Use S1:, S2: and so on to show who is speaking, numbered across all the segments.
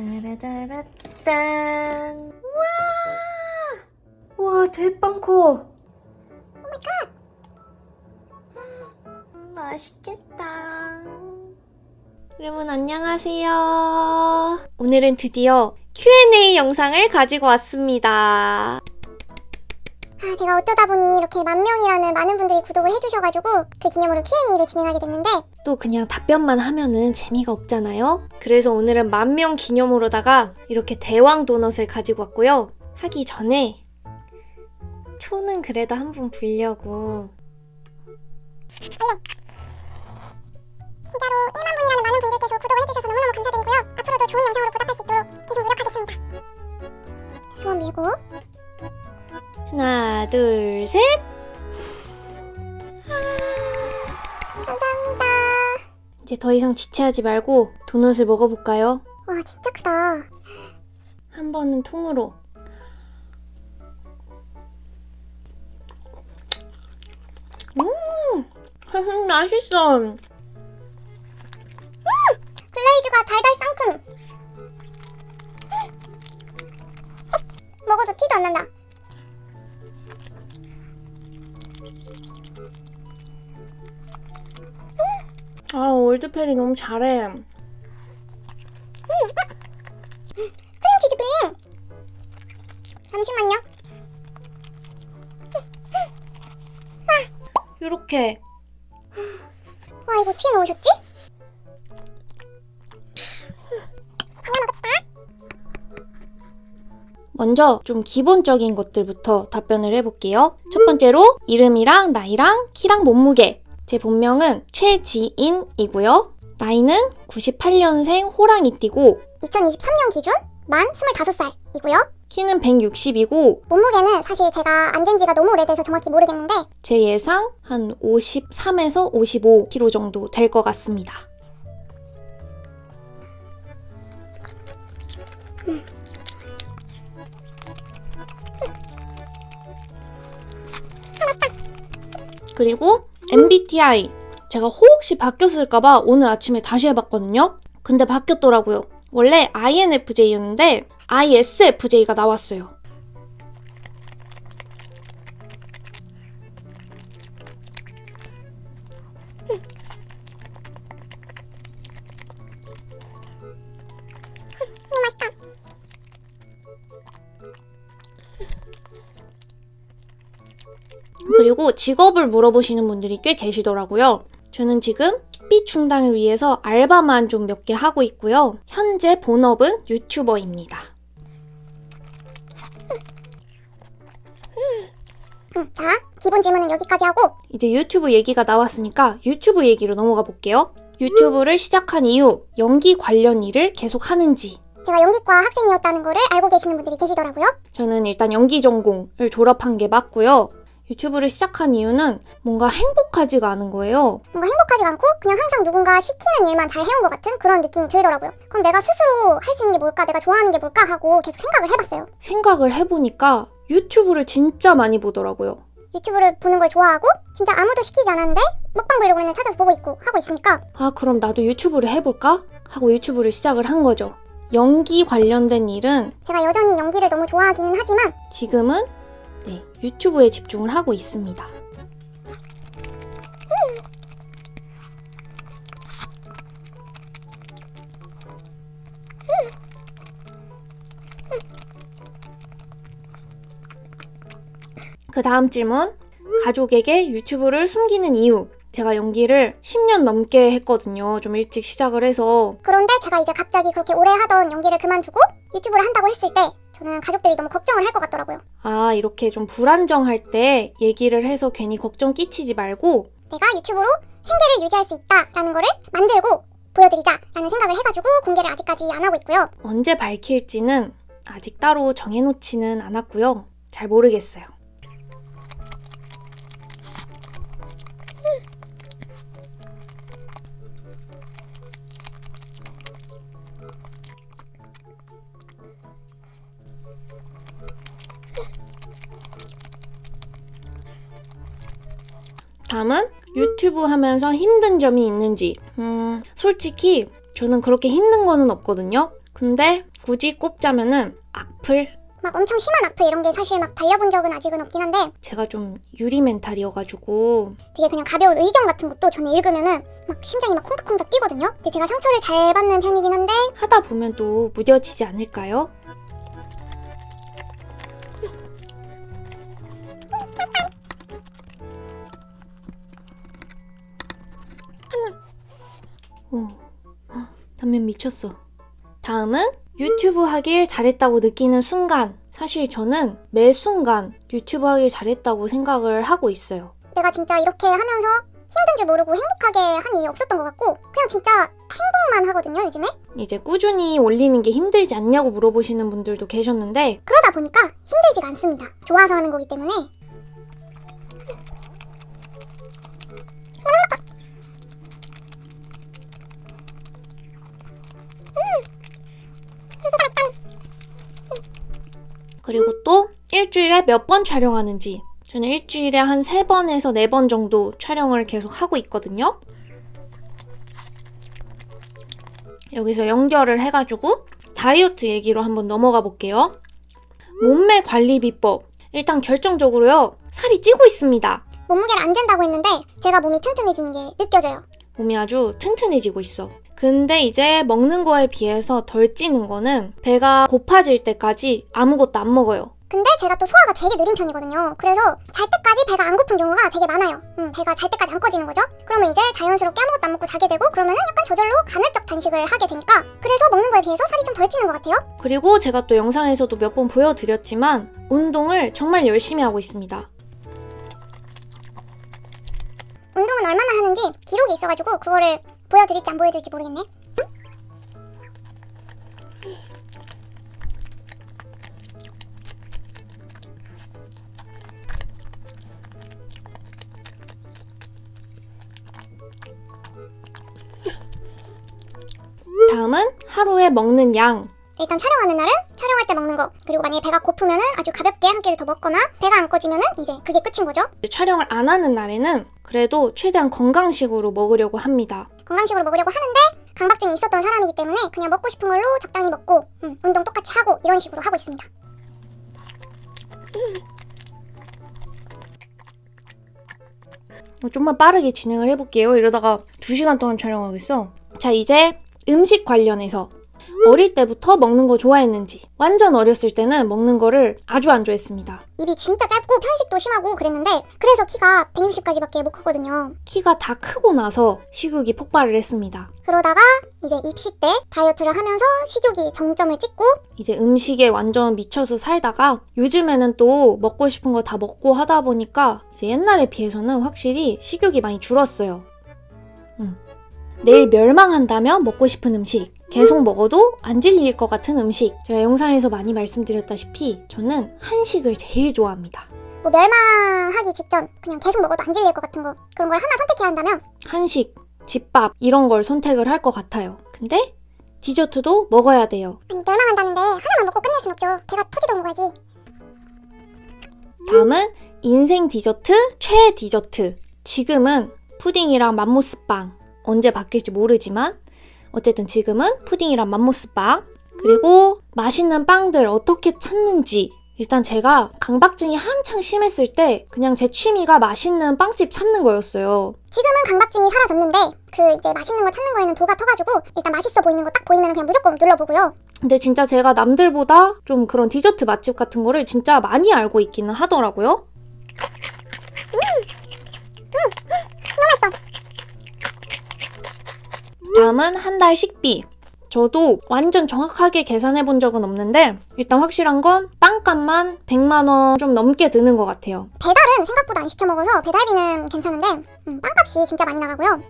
S1: 따라따라딴. 와! 와, 대빵 커. 음, 맛있겠다. 여러분 안녕하세요. 오늘은 드디어 Q&A 영상을 가지고 왔습니다.
S2: 아, 제가 어쩌다 보니 이렇게 만 명이라는 많은 분들이 구독을 해주셔가지고 그 기념으로 Q&A를 진행하게 됐는데
S1: 또 그냥 답변만 하면은 재미가 없잖아요. 그래서 오늘은 만 명 기념으로다가 이렇게 대왕 도넛을 가지고 왔고요. 하기 전에 초는 그래도 한번 불려고
S2: 진짜로 1만 분이라는 많은 분들께서 구독을 해주셔서 너무너무 감사드리고요. 앞으로도 좋은 영상으로 보답할 수 있도록 계속 노력하겠습니다. 소원 밀고
S1: 하나, 둘, 셋.
S2: 감사합니다.
S1: 이제 더 이상 지체하지 말고 도넛을 먹어볼까요?
S2: 와 진짜 크다.
S1: 한 번은 통으로. 음, 맛있어.
S2: 글레이즈가 달달 상큼. 먹어도 티도 안 난다.
S1: 아, 올드페리 너무 잘해.
S2: 크림치즈 필링. 잠시만요.
S1: 이렇게
S2: 와 이거 어떻게 넣으셨지?
S1: 먼저 좀 기본적인 것들부터 답변을 해볼게요. 첫 번째로 이름이랑 나이랑 키랑 몸무게. 제 본명은 최지인이고요. 나이는 98년생 호랑이띠고
S2: 2023년 기준 만 25살이고요.
S1: 키는 160이고
S2: 몸무게는 사실 제가 안 잰 지가 너무 오래돼서 정확히 모르겠는데
S1: 제 예상 한 53에서 55kg 정도 될 것 같습니다. 그리고 MBTI 제가 혹시 바뀌었을까봐 오늘 아침에 다시 해봤거든요. 근데 바뀌었더라고요. 원래 INFJ였는데 ISFJ가 나왔어요. 그리고 직업을 물어보시는 분들이 꽤 계시더라고요. 저는 지금 식비 충당을 위해서 알바만 좀 몇 개 하고 있고요. 현재 본업은 유튜버입니다.
S2: 음, 자 기본 질문은 여기까지 하고
S1: 이제 유튜브 얘기가 나왔으니까 유튜브 얘기로 넘어가 볼게요. 유튜브를 시작한 이유, 연기 관련 일을 계속 하는지.
S2: 제가 연기과 학생이었다는 거를 알고 계시는 분들이 계시더라고요.
S1: 저는 일단 연기 전공을 졸업한 게 맞고요. 유튜브를 시작한 이유는 뭔가 행복하지가 않은 거예요.
S2: 뭔가 행복하지가 않고 그냥 항상 누군가 시키는 일만 잘 해온 것 같은 그런 느낌이 들더라고요. 그럼 내가 스스로 할 수 있는 게 뭘까, 내가 좋아하는 게 뭘까 하고 계속 생각을 해봤어요.
S1: 생각을 해보니까 유튜브를 진짜 많이 보더라고요.
S2: 유튜브를 보는 걸 좋아하고 진짜 아무도 시키지 않았는데 먹방 브이로그 맨날 찾아서 보고 있고 하고 있으니까
S1: 아, 그럼 나도 유튜브를 해볼까? 하고 유튜브를 시작을 한 거죠. 연기 관련된 일은
S2: 제가 여전히 연기를 너무 좋아하기는 하지만
S1: 지금은 네, 유튜브에 집중을 하고 있습니다. 그 다음 질문. 가족에게 유튜브를 숨기는 이유. 제가 연기를 10년 넘게 했거든요. 좀 일찍 시작을 해서.
S2: 그런데 제가 이제 갑자기 그렇게 오래 하던 연기를 그만두고 유튜브를 한다고 했을 때 저는 가족들이 너무 걱정을 할 것 같더라고요.
S1: 아, 이렇게 좀 불안정할 때 얘기를 해서 괜히 걱정 끼치지 말고
S2: 내가 유튜브로 생계를 유지할 수 있다라는 거를 만들고 보여드리자라는 생각을 해가지고 공개를 아직까지 안 하고 있고요.
S1: 언제 밝힐지는 아직 따로 정해놓지는 않았고요. 잘 모르겠어요. 다음은 유튜브 하면서 힘든 점이 있는지. 음, 솔직히 저는 그렇게 힘든 거는 없거든요. 근데 굳이 꼽자면은 악플?
S2: 막 엄청 심한 악플 이런 게 사실 막 달려본 적은 아직은 없긴 한데
S1: 제가 좀 유리 멘탈이어가지고
S2: 되게 그냥 가벼운 의견 같은 것도 저는 읽으면은 막 심장이 막 콩닥콩닥 뛰거든요. 근데 제가 상처를 잘 받는 편이긴 한데
S1: 하다 보면 또 무뎌지지 않을까요? 헉, 단면 미쳤어. 다음은 유튜브 하길 잘했다고 느끼는 순간. 사실 저는 매 순간 유튜브 하길 잘했다고 생각을 하고 있어요.
S2: 내가 진짜 이렇게 하면서 힘든 줄 모르고 행복하게 한 일이 없었던 것 같고 그냥 진짜 행복만 하거든요 요즘에
S1: 이제 꾸준히 올리는 게 힘들지 않냐고 물어보시는 분들도 계셨는데
S2: 그러다 보니까 힘들지가 않습니다 좋아서 하는 거기 때문에
S1: 일주일에 몇 번 촬영하는지 저는 일주일에 한 세번에서 네번 정도 촬영을 계속 하고 있거든요. 여기서 연결을 해가지고 다이어트 얘기로 한번 넘어가 볼게요. 몸매 관리 비법. 일단 결정적으로요. 살이 찌고 있습니다.
S2: 몸무게를 안 잰다고 했는데 제가 몸이 튼튼해지는 게 느껴져요
S1: 몸이 아주 튼튼해지고 있어. 근데 이제 먹는 거에 비해서 덜 찌는 거는 배가 고파질 때까지 아무것도 안 먹어요.
S2: 근데 제가 또 소화가 되게 느린 편이거든요 그래서 잘 때까지 배가 안 고픈 경우가 되게 많아요 음, 배가 잘 때까지 안 꺼지는 거죠 그러면 이제 자연스럽게 아무것도 안 먹고 자게 되고 그러면은 약간 저절로 간헐적 단식을 하게 되니까 그래서 먹는 거에 비해서 살이 좀 덜 찌는 것 같아요
S1: 그리고 제가 또 영상에서도 몇 번 보여드렸지만 운동을 정말 열심히 하고 있습니다.
S2: 운동은 얼마나 하는지 기록이 있어가지고 그거를 보여드릴지 안 보여드릴지 모르겠네.
S1: 하루에 먹는 양.
S2: 일단 촬영하는 날은 촬영할 때 먹는 거 그리고 만약에 배가 고프면은 아주 가볍게 한 끼를 더 먹거나 배가 안 꺼지면은 이제 그게 끝인 거죠.
S1: 촬영을 안 하는 날에는 그래도 최대한 건강식으로 먹으려고 합니다.
S2: 건강식으로 먹으려고 하는데 강박증이 있었던 사람이기 때문에 그냥 먹고 싶은 걸로 적당히 먹고 음, 운동 똑같이 하고 이런 식으로 하고 있습니다.
S1: 어, 좀만 빠르게 진행을 해볼게요. 이러다가 2시간 동안 촬영하겠어. 자, 이제 음식 관련해서 어릴 때부터 먹는 거 좋아했는지 완전 어렸을 때는 먹는 거를 아주 안 좋아했습니다.
S2: 입이 진짜 짧고 편식도 심하고 그랬는데 그래서 키가 160까지밖에 못 크거든요.
S1: 키가 다 크고 나서 식욕이 폭발을 했습니다.
S2: 그러다가 이제 입시 때 다이어트를 하면서 식욕이 정점을 찍고
S1: 이제 음식에 완전 미쳐서 살다가 요즘에는 또 먹고 싶은 거 다 먹고 하다 보니까 이제 옛날에 비해서는 확실히 식욕이 많이 줄었어요. 음. 내일 멸망한다면 먹고 싶은 음식. 계속 먹어도 안 질릴 것 같은 음식. 제가 영상에서 많이 말씀드렸다시피 저는 한식을 제일 좋아합니다.
S2: 뭐 멸망하기 직전 그냥 계속 먹어도 안 질릴 것 같은 거 그런 걸 하나 선택해야 한다면
S1: 한식, 집밥 이런 걸 선택을 할 것 같아요. 근데 디저트도 먹어야 돼요.
S2: 아니 멸망한다는데 하나만 먹고 끝낼 순 없죠. 배가 터지도 먹어야지.
S1: 다음은 인생 디저트, 최애 디저트. 지금은 푸딩이랑 맘모스빵. 언제 바뀔지 모르지만 어쨌든 지금은 푸딩이랑 맘모스빵. 그리고 맛있는 빵들 어떻게 찾는지. 일단 제가 강박증이 한창 심했을 때 그냥 제 취미가 맛있는 빵집 찾는 거였어요.
S2: 지금은 강박증이 사라졌는데 그 이제 맛있는 거 찾는 거에는 도가 터가지고 일단 맛있어 보이는 거 딱 보이면 그냥 무조건 눌러보고요.
S1: 근데 진짜 제가 남들보다 좀 그런 디저트 맛집 같은 거를 진짜 많이 알고 있기는 하더라고요.
S2: 너무 맛있어.
S1: 다음은 한 달 식비. 저도 완전 정확하게 계산해 본 적은 없는데 일단 확실한 건 빵값만 100만 원 좀 넘게 드는 것 같아요.
S2: 배달은 생각보다 안 시켜 먹어서 배달비는 괜찮은데 음, 빵값이 진짜 많이 나가고요. 음.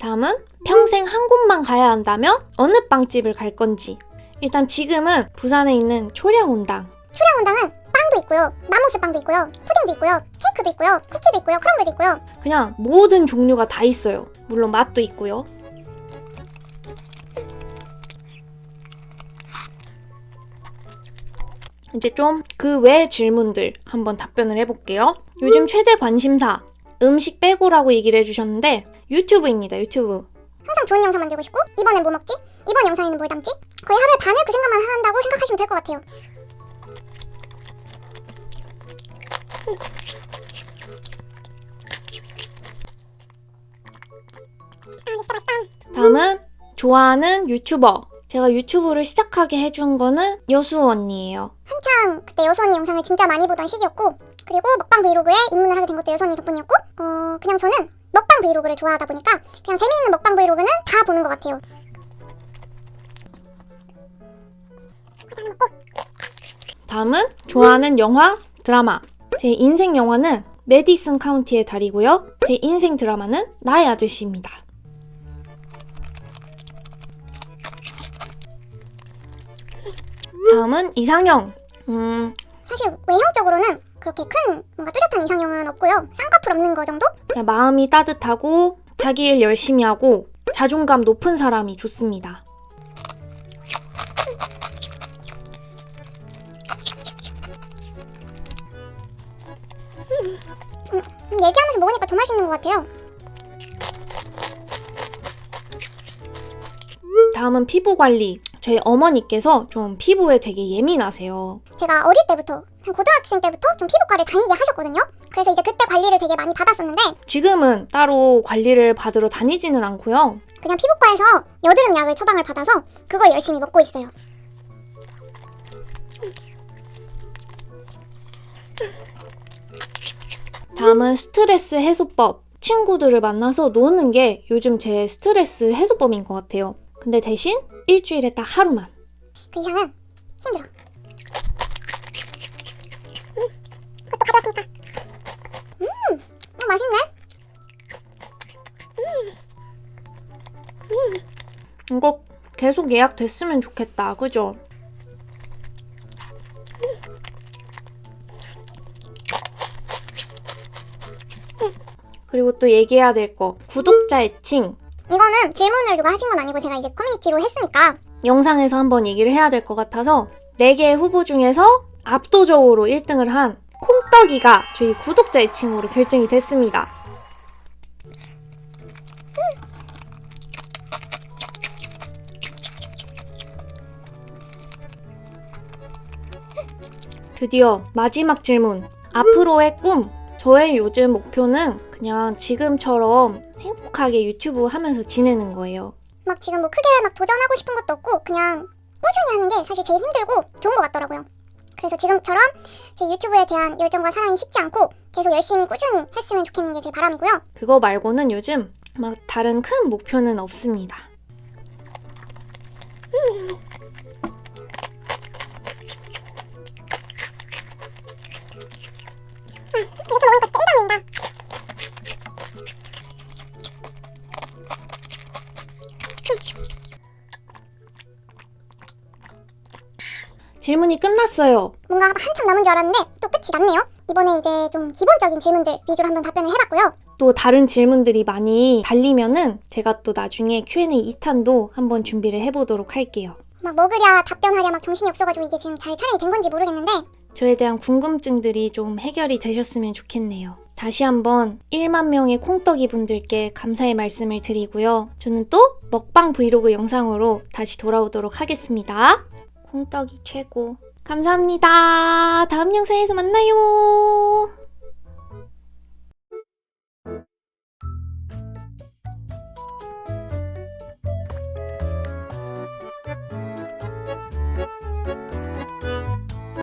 S1: 다음은 평생 한 곳만 가야 한다면 어느 빵집을 갈 건지. 일단 지금은 부산에 있는 초량온당.
S2: 초량원당은 빵도 있고요, 마모스 빵도 있고요, 푸딩도 있고요, 케이크도 있고요, 쿠키도 있고요, 크럼블도 있고요.
S1: 그냥 모든 종류가 다 있어요. 물론 맛도 있고요. 이제 좀 그 외 질문들 한번 답변을 해볼게요. 요즘 최대 관심사 음식 빼고라고 얘기를 해주셨는데 유튜브입니다. 유튜브.
S2: 항상 좋은 영상 만들고 싶고 이번엔 뭐 먹지? 이번 영상에는 뭘 담지? 거의 하루에 반을 그 생각만 한다고 생각하시면 될 것 같아요. 다.
S1: 다음은 좋아하는 유튜버. 제가 유튜브를 시작하게 해준 거는 여수 언니예요.
S2: 한창 그때 여수 언니 영상을 진짜 많이 보던 시기였고 그리고 먹방 브이로그에 입문을 하게 된 것도 여수 언니 덕분이었고 어 그냥 저는 먹방 브이로그를 좋아하다 보니까 그냥 재미있는 먹방 브이로그는 다 보는 것 같아요.
S1: 다음은 좋아하는 영화, 드라마. 제 인생 영화는 메디슨 카운티의 달이고요. 제 인생 드라마는 나의 아저씨입니다. 다음은 이상형. 음,
S2: 사실 외형적으로는 그렇게 큰 뭔가 뚜렷한 이상형은 없고요. 쌍꺼풀 없는 거 정도?
S1: 그냥 마음이 따뜻하고 자기 일 열심히 하고 자존감 높은 사람이 좋습니다.
S2: 같아요.
S1: 다음은 피부 관리. 저희 어머니께서 좀 피부에 되게 예민하세요.
S2: 제가 어릴 때부터 한 고등학생 때부터 좀 피부과를 다니게 하셨거든요. 그래서 이제 그때 관리를 되게 많이 받았었는데
S1: 지금은 따로 관리를 받으러 다니지는 않고요.
S2: 그냥 피부과에서 여드름 약을 처방을 받아서 그걸 열심히 먹고 있어요.
S1: 다음은 스트레스 해소법. 친구들을 만나서 노는 게 요즘 제 스트레스 해소법인 것 같아요. 근데 대신 일주일에 딱 하루만.
S2: 그 이상은 힘들어. 음, 이것도 가져왔으니까. 음, 음 맛있네.
S1: 이거 계속 예약됐으면 좋겠다. 그죠? 그리고 또 얘기해야 될 거. 구독자 애칭.
S2: 이거는 질문을 누가 하신 건 아니고 제가 이제 커뮤니티로 했으니까
S1: 영상에서 한번 얘기를 해야 될 것 같아서 4개의 후보 중에서 압도적으로 1등을 한 콩떡이가 저희 구독자 애칭으로 결정이 됐습니다. 드디어 마지막 질문. 앞으로의 꿈. 저의 요즘 목표는 그냥 지금처럼 행복하게 유튜브 하면서 지내는 거예요.
S2: 막 지금 뭐 크게 막 도전하고 싶은 것도 없고 그냥 꾸준히 하는 게 사실 제일 힘들고 좋은 것 같더라고요. 그래서 지금처럼 제 유튜브에 대한 열정과 사랑이 식지 않고 계속 열심히 꾸준히 했으면 좋겠는 게 제 바람이고요.
S1: 그거 말고는 요즘 막 다른 큰 목표는
S2: 없습니다.
S1: 질문이 끝났어요.
S2: 뭔가 한참 남은 줄 알았는데 또 끝이 났네요. 이번에 이제 좀 기본적인 질문들 위주로 한번 답변을 해봤고요.
S1: 또 다른 질문들이 많이 달리면은 제가 또 나중에 Q&A 2탄도 한번 준비를 해보도록 할게요.
S2: 막 먹으랴 답변하랴 막 정신이 없어가지고 이게 지금 잘 촬영이 된 건지 모르겠는데
S1: 저에 대한 궁금증들이 좀 해결이 되셨으면 좋겠네요. 다시 한번 1만 명의 콩떡이 분들께 감사의 말씀을 드리고요. 저는 또 먹방 브이로그 영상으로 다시 돌아오도록 하겠습니다. 콩떡이 최고. 감사합니다. 다음 영상에서 만나요.